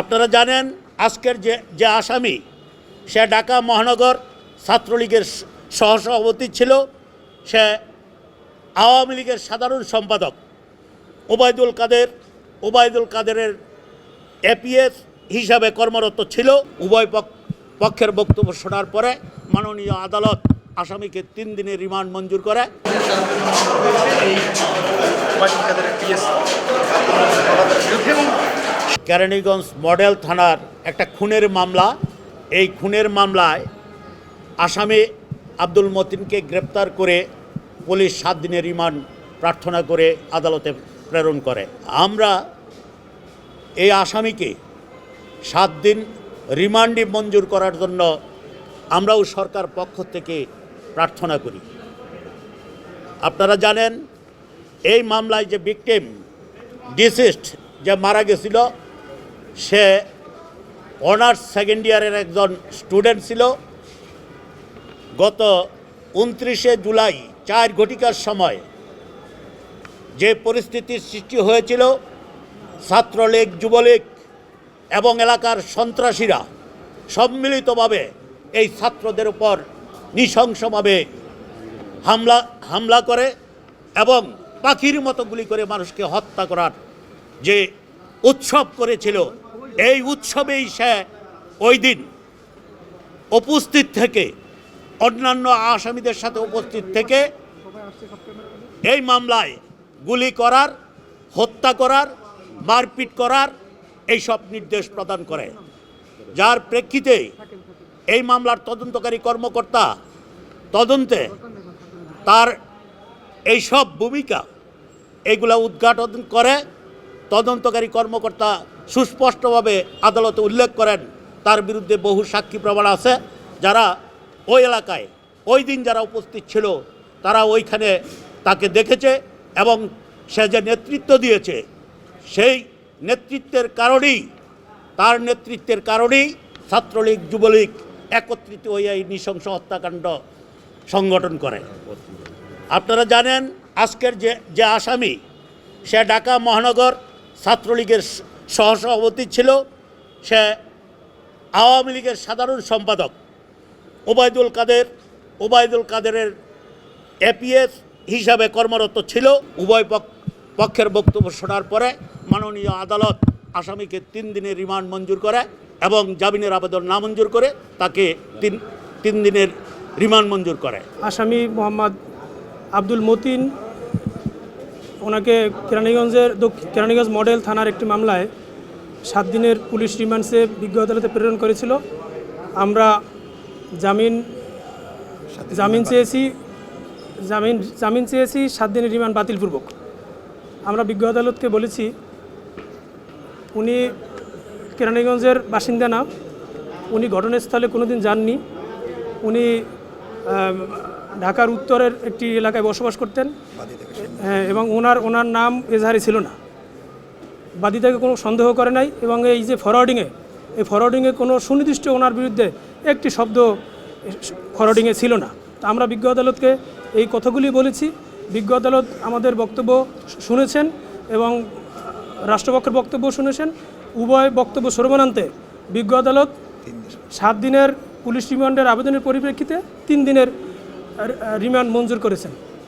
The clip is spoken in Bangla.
আপনারা জানেন আজকের যে যে আসামি, সে ঢাকা মহানগর ছাত্রলীগের সহসভাপতি ছিল। সে আওয়ামী লীগের সাধারণ সম্পাদক, ওবায়দুল কাদের ওবায়দুল কাদেরের এপিএস হিসাবে কর্মরত ছিল। উভয় পক- পক্ষের বক্তব্য শোনার পরে মাননীয় আদালত আসামিকে তিন দিনের রিমান্ড মঞ্জুর করে। কেরানীগঞ্জ মডেল থানার একটা খুনের মামলা। এই খুনের মামলায় আসামি আব্দুল মতিনকে গ্রেপ্তার করে পুলিশ সাত দিনের রিমান্ড প্রার্থনা করে আদালতে প্রেরণ করে। আমরা এই আসামিকে সাত দিন রিমান্ডে মঞ্জুর করার জন্য আমরাও সরকার পক্ষ থেকে প্রার্থনা করি। আপনারা জানেন, এই মামলায় যে ভিকটিম ডিসিস্ট যে মারা গেছিল, সে অনার্স সেকেন্ড ইয়ারের একজন স্টুডেন্ট ছিল। গত উনত্রিশে জুলাই, চার ঘটিকার সময় যে পরিস্থিতির সৃষ্টি হয়েছিল, ছাত্রলীগ, যুবলীগ এবং এলাকার সন্ত্রাসীরা সম্মিলিতভাবে এই ছাত্রদের উপর নৃশংসভাবে হামলা হামলা করে এবং পাখির মতো গুলি করে মানুষকে হত্যা করার যে উৎসব করেছিল, এই উৎসবেই সে ওই দিন উপস্থিত থেকে, অন্যান্য আসামিদের সাথে উপস্থিত থেকে এই মামলায় গুলি করার, হত্যা করার, মারপিট করার এই সব নির্দেশ প্রদান করে। যার প্রেক্ষিতে এই মামলার তদন্তকারী কর্মকর্তা তদন্তে তার এই সব ভূমিকা এইগুলা উদ্ঘাটন করে, তদন্তকারী কর্মকর্তা সুস্পষ্টভাবে আদালতে উল্লেখ করেন, তার বিরুদ্ধে বহু সাক্ষী প্রমাণ আছে। যারা ওই এলাকায়, ওই দিন যারা উপস্থিত ছিল, তারা ওইখানে তাকে দেখেছে। এবং সে যে নেতৃত্ব দিয়েছে, সেই নেতৃত্বের কারণেই, তার নেতৃত্বের কারণেই ছাত্রলীগ, যুবলীগ একত্রিত হয়ে এই নৃশংস হত্যাকাণ্ড সংগঠন করে। আপনারা জানেন, আজকের যে যে আসামি, সে ঢাকা মহানগর ছাত্রলীগের সহসভাপতি ছিল। সে আওয়ামী লীগের সাধারণ সম্পাদক, ওবায়দুল কাদের, ওবায়দুল কাদেরের এপিএস হিসাবে কর্মরত ছিল। উভয় পক্ষের বক্তব্য শোনার পরে মাননীয় আদালত আসামিকে তিন দিনের রিমান্ড মঞ্জুর করে এবং জামিনের আবেদন নামঞ্জুর করে তাকে তিন তিন দিনের রিমান্ড মঞ্জুর করে। আসামি মোহাম্মদ আব্দুল মতিন ওনাকে কেরানীগঞ্জের কেরানীগঞ্জ মডেল থানার একটি মামলায় সাত দিনের পুলিশ রিমান্ডসে বিজ্ঞ আদালতে প্রেরণ করেছিল। আমরা জামিন জামিন চেয়েছি। জামিন জামিন চেয়েছি সাত দিনের রিমান্ড বাতিলপূর্বক। আমরা বিজ্ঞ আদালতকে বলেছি উনি কেরানীগঞ্জের বাসিন্দা না উনি ঘটনাস্থলে কোনোদিন যাননি। উনি ঢাকার উত্তরের একটি এলাকায় বসবাস করতেন। হ্যাঁ, এবং ওনার ওনার নাম এজাহারি ছিল না। বাদীটাকে কোনো সন্দেহ করে নাই এবং এই যে ফরওয়ার্ডিংয়ে এই ফরওয়ার্ডিংয়ে কোনো সুনির্দিষ্ট ওনার বিরুদ্ধে একটি শব্দ ফরওয়ার্ডিংয়ে ছিল না। তা আমরা বিজ্ঞ আদালতকে এই কথাগুলি বলেছি। বিজ্ঞ আদালত আমাদের বক্তব্য শুনেছেন এবং রাষ্ট্রপক্ষের বক্তব্য শুনেছেন। উভয় বক্তব্য সর্বনান্তে। বিজ্ঞ আদালত সাত দিনের পুলিশ রিমান্ডের আবেদনের পরিপ্রেক্ষিতে তিন দিনের রিমান্ড মঞ্জুর করেছেন।